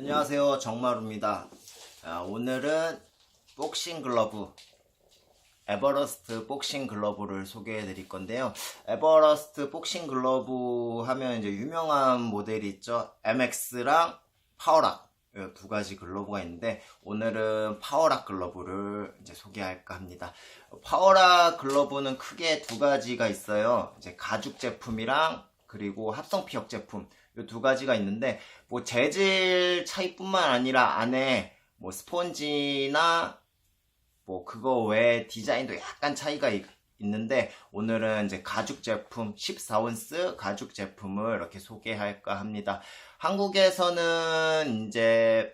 안녕하세요. 정마루입니다. 자, 오늘은 복싱 글러브 에버러스트 복싱 글러브를 소개해 드릴 건데요. 에버러스트 복싱 글러브 하면 이제 유명한 모델이 있죠. MX랑 파워락. 이두 가지 글러브가 있는데 오늘은 파워락 글러브를 이제 소개할까 합니다. 파워락 글러브는 크게 두 가지가 있어요. 이제 가죽 제품이랑 그리고 합성 피혁 제품. 이 두 가지가 있는데 뭐 재질 차이뿐만 아니라 안에 뭐 스펀지나 뭐 그거 외에 디자인도 약간 차이가 있, 있는데 오늘은 이제 가죽 제품 14온스 가죽 제품을 이렇게 소개할까 합니다. 한국에서는 이제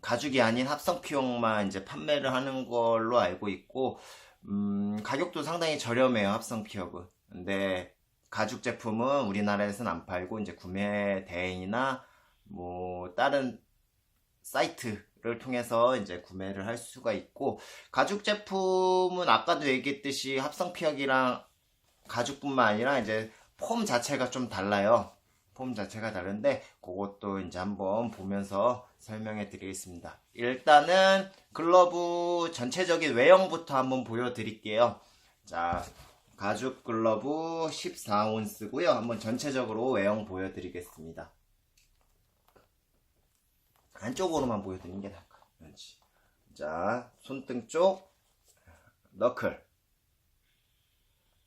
가죽이 아닌 합성 피용만 이제 판매를 하는 걸로 알고 있고 음, 가격도 상당히 저렴해요 합성 피혁은. 근데 가죽 제품은 우리나라에서는 안 팔고 이제 구매 대행이나 뭐 다른 사이트를 통해서 이제 구매를 할 수가 있고 가죽 제품은 아까도 얘기했듯이 합성 피혁이랑 가죽뿐만 아니라 이제 폼 자체가 좀 달라요. 폼 자체가 다른데 그것도 이제 한번 보면서 설명해 드리겠습니다. 일단은 글러브 전체적인 외형부터 한번 보여 드릴게요. 자, 가죽 글러브 14온스고요. 한번 전체적으로 외형 보여드리겠습니다. 안쪽으로만 보여드리는 게 나을 것 같아요. 그렇지. 자, 손등 쪽 너클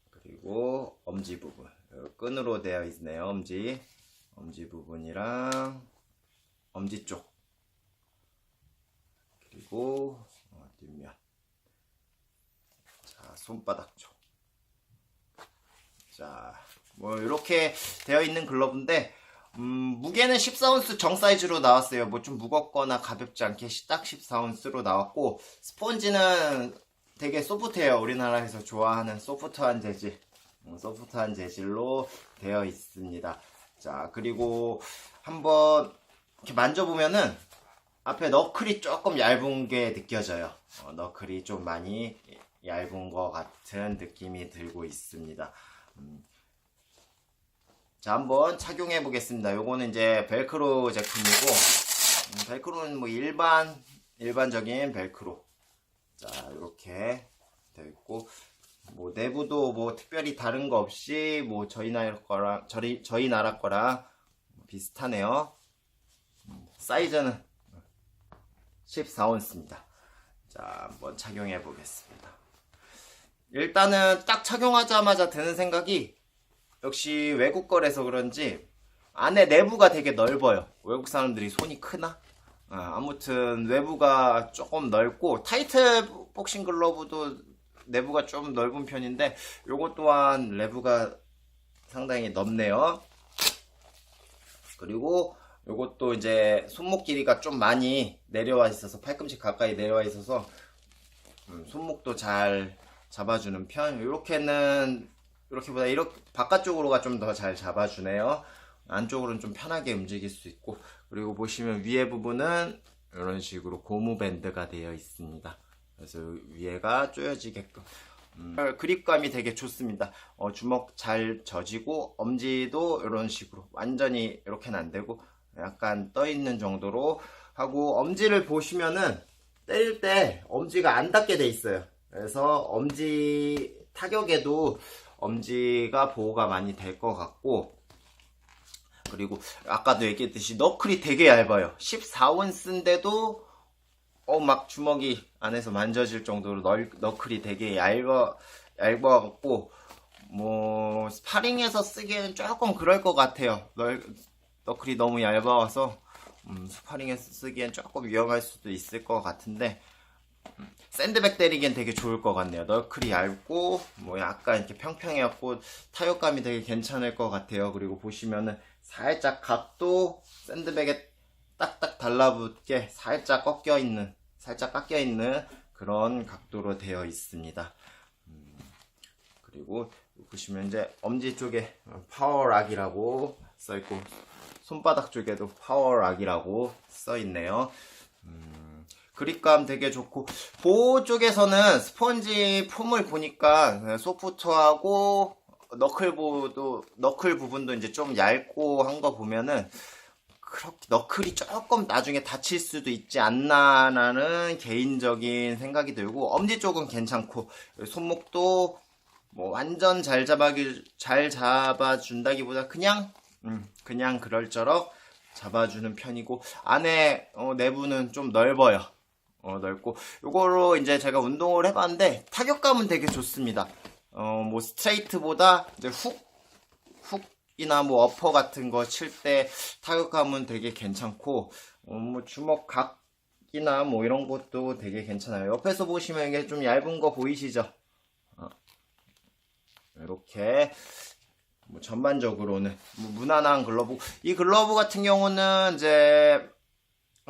그리고 엄지 부분 요 끈으로 되어 있네요. 엄지 엄지 부분이랑 엄지 쪽 그리고 어, 뒷면 자 손바닥 쪽 자, 뭐 이렇게 되어 있는 글러브인데 음, 무게는 14온스 정 사이즈로 나왔어요. 뭐 좀 무겁거나 가볍지 않게 딱 14온스로 나왔고 스펀지는 되게 소프트해요. 우리나라에서 좋아하는 소프트한 재질, 음, 소프트한 재질로 되어 있습니다. 자, 그리고 한번 이렇게 만져보면은 앞에 너클이 조금 얇은 게 느껴져요. 어, 너클이 좀 많이 얇은 것 같은 느낌이 들고 있습니다. 음. 자, 한번 착용해 보겠습니다. 요거는 이제 벨크로 제품이고, 음, 벨크로는 뭐 일반, 일반적인 벨크로. 자, 이렇게 되어 있고, 뭐 내부도 뭐 특별히 다른 거 없이 뭐 저희 나라 거랑, 저희, 저희 나라 거랑 비슷하네요. 음, 사이즈는 14온스입니다. 자, 한번 착용해 보겠습니다. 일단은 딱 착용하자마자 드는 생각이 역시 외국 거라서 그런지 안에 내부가 되게 넓어요. 외국 사람들이 손이 크나? 아, 아무튼 외부가 조금 넓고 타이트 복싱 글러브도 내부가 좀 넓은 편인데 요것 또한 내부가 상당히 넓네요. 그리고 요것도 이제 손목 길이가 좀 많이 내려와 있어서 팔꿈치 가까이 내려와 있어서 음, 손목도 잘 잡아주는 편. 이렇게는 이렇게보다 이렇게 바깥쪽으로가 좀 더 잘 잡아주네요. 안쪽으로는 좀 편하게 움직일 수 있고 그리고 보시면 위에 부분은 이런 식으로 고무 밴드가 되어 있습니다. 그래서 위에가 조여지게끔 음, 그립감이 되게 좋습니다. 어, 주먹 잘 젖이고 엄지도 이런 식으로 완전히 이렇게는 안 되고 약간 떠 있는 정도로 하고 엄지를 보시면은 때릴 때 엄지가 안 닿게 돼 있어요. 그래서 엄지 타격에도 엄지가 보호가 많이 될 것 같고 그리고 아까도 얘기했듯이 너클이 되게 얇아요. 14온스인데도 어 막 주먹이 안에서 만져질 정도로 널, 너클이 되게 얇아 얇아갖고 뭐 스파링에서 쓰기에는 조금 그럴 것 같아요. 널, 너클이 너무 얇아서 음, 스파링에서 쓰기엔 조금 위험할 수도 있을 것 같은데 샌드백 때리기엔 되게 좋을 것 같네요. 널클이 얇고 뭐 약간 이렇게 평평해갖고 타격감이 되게 괜찮을 것 같아요. 그리고 보시면은 살짝 각도 샌드백에 딱딱 달라붙게 살짝 꺾여 있는 살짝 깎여 있는 그런 각도로 되어 있습니다. 음, 그리고 보시면 이제 엄지 쪽에 파워락이라고 써 있고 손바닥 쪽에도 파워락이라고 써 있네요. 음, 그립감 되게 좋고 보호 쪽에서는 스펀지 폼을 보니까 소프트하고 너클 보도 너클 부분도 이제 좀 얇고 한 거 보면은 그렇게 너클이 조금 나중에 다칠 수도 있지 않나라는 개인적인 생각이 들고 엄지 쪽은 괜찮고 손목도 뭐 완전 잘 잡아기 잘 잡아준다기보다 그냥 음, 그냥 그럴저럭 잡아주는 편이고 안에 어, 내부는 좀 넓어요. 어, 넓고 요거로 이제 제가 운동을 해봤는데 타격감은 되게 좋습니다. 어, 뭐 스트레이트보다 이제 훅 훅이나 뭐 어퍼 같은 거 칠 때 타격감은 되게 괜찮고 어, 뭐 주먹 각이나 뭐 이런 것도 되게 괜찮아요. 옆에서 보시면 이게 좀 얇은 거 보이시죠? 어, 이렇게 뭐 전반적으로는 뭐 무난한 글러브. 이 글러브 같은 경우는 이제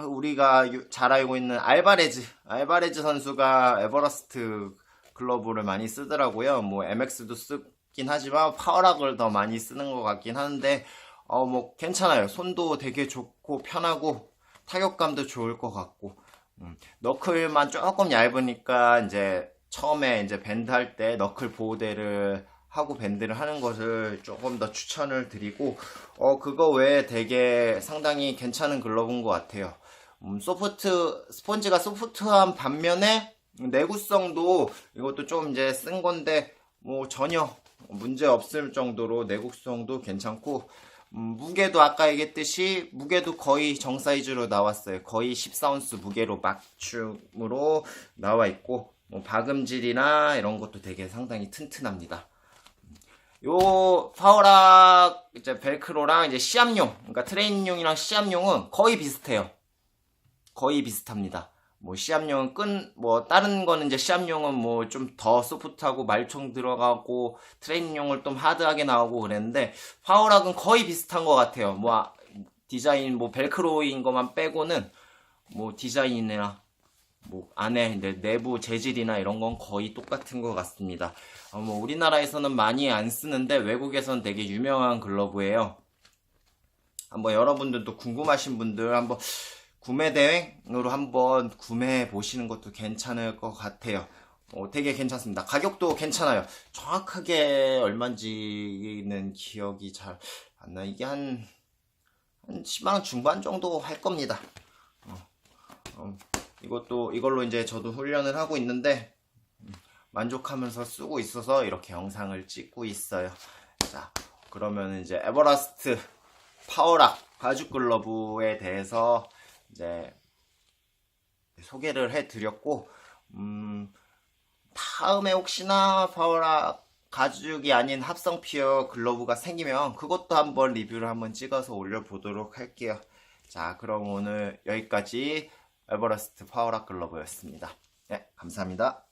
우리가 유- 잘 알고 있는 알바레즈, 알바레즈 선수가 에버러스트 글러브를 많이 쓰더라고요. 뭐 MX도 쓰긴 하지만 파워락을 더 많이 쓰는 것 같긴 하는데 어 뭐 괜찮아요. 손도 되게 좋고 편하고 타격감도 좋을 것 같고 음, 너클만 조금 얇으니까 이제 처음에 이제 밴드 할 때 너클 보호대를 하고 밴드를 하는 것을 조금 더 추천을 드리고 어 그거 외에 되게 상당히 괜찮은 글러브인 것 같아요. 음, 소프트 스펀지가 소프트한 반면에 내구성도 이것도 좀 이제 쓴 건데 뭐 전혀 문제 없을 정도로 내구성도 괜찮고 음, 무게도 아까 얘기했듯이 무게도 거의 정 사이즈로 나왔어요. 거의 14온스 무게로 맞춤으로 나와 있고 뭐 박음질이나 이런 것도 되게 상당히 튼튼합니다. 요 파워락 이제 벨크로랑 이제 시합용 그러니까 트레이닝용이랑 시합용은 거의 비슷해요. 거의 비슷합니다. 뭐 시합용은 끈 뭐 다른 거는 이제 시합용은 뭐 좀 더 소프트하고 말총 들어가고 트레이닝용을 좀 하드하게 나오고 그랬는데 파워락은 거의 비슷한 것 같아요. 뭐 아, 디자인 뭐 벨크로인 것만 빼고는 뭐 디자인이나 뭐 안에 내부 재질이나 이런 건 거의 똑같은 것 같습니다. 어, 뭐 우리나라에서는 많이 안 쓰는데 외국에서는 되게 유명한 글러브예요. 한번 여러분들도 궁금하신 분들 한번 구매 대행으로 한번 구매해 보시는 것도 괜찮을 것 같아요. 어, 되게 괜찮습니다. 가격도 괜찮아요. 정확하게 얼마인지는 기억이 잘 안 나. 이게 한, 한 10만원 중반 정도 할 겁니다. 어, 어, 이것도, 이걸로 이제 저도 훈련을 하고 있는데, 음, 만족하면서 쓰고 있어서 이렇게 영상을 찍고 있어요. 자, 그러면 이제 에버라스트 파워락 가죽 글러브에 대해서 이제 소개를 해드렸고, 음, 다음에 혹시나 파워락 가죽이 아닌 합성 피어 글러브가 생기면 그것도 한번 리뷰를 한번 찍어서 올려보도록 할게요. 자, 그럼 오늘 여기까지 에버라스트 파워락 글러브였습니다. 네, 감사합니다.